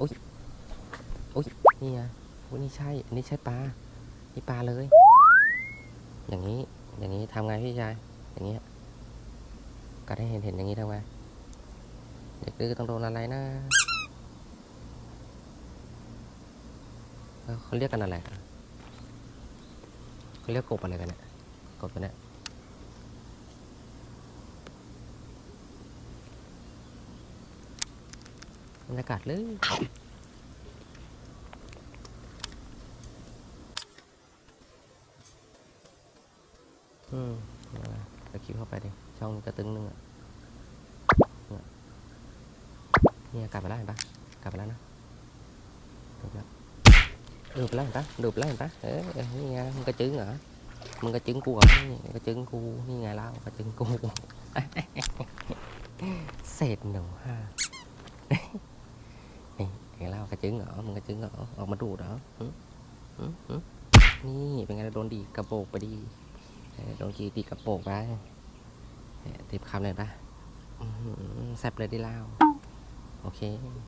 โอ้ยโอ้ยนี่ไงโอ้ยนี่ใช่อันนี้ใช่ปลานี่ปลาเลย อย่างนี้อย่างนี้ทำไงพี่ชายอย่างเงี้ยก็ได้เห็นเห็นอย่างนี้ทำไงเด็กดื้อต้องโดนอะไรนะเขาเรียกกันอะไรเขาเรียกกบอะไรกันเนี่ยกบตัวเนี้ย บรรยากาศเลยอืมเอาละไปคลิปเข้าไปดิ ช่องกระตึงนึงอะเนี่ยกลับไปแล้วเห็นปะกลับไปแล้วนะดูแล้วดูแล้วเห็นปะดูแล้วเห็นปะเออเออนี่ไงมึงกระจึงเหรอมึงกระจึงกูเหรอนี่กระจึงกูนี่ไงเล่ากระจึงกูเศษหนึ่งห้า นี่ไงเล่ากระจึงเหรอมึงกระจึงเหรอออกมาดูเหรอนี่เป็นไงโดนดีกระโปงไปดีโดนกีดีกระโปงไปเติบคำเลยปะแซ่บเลยได้เล่าโอเค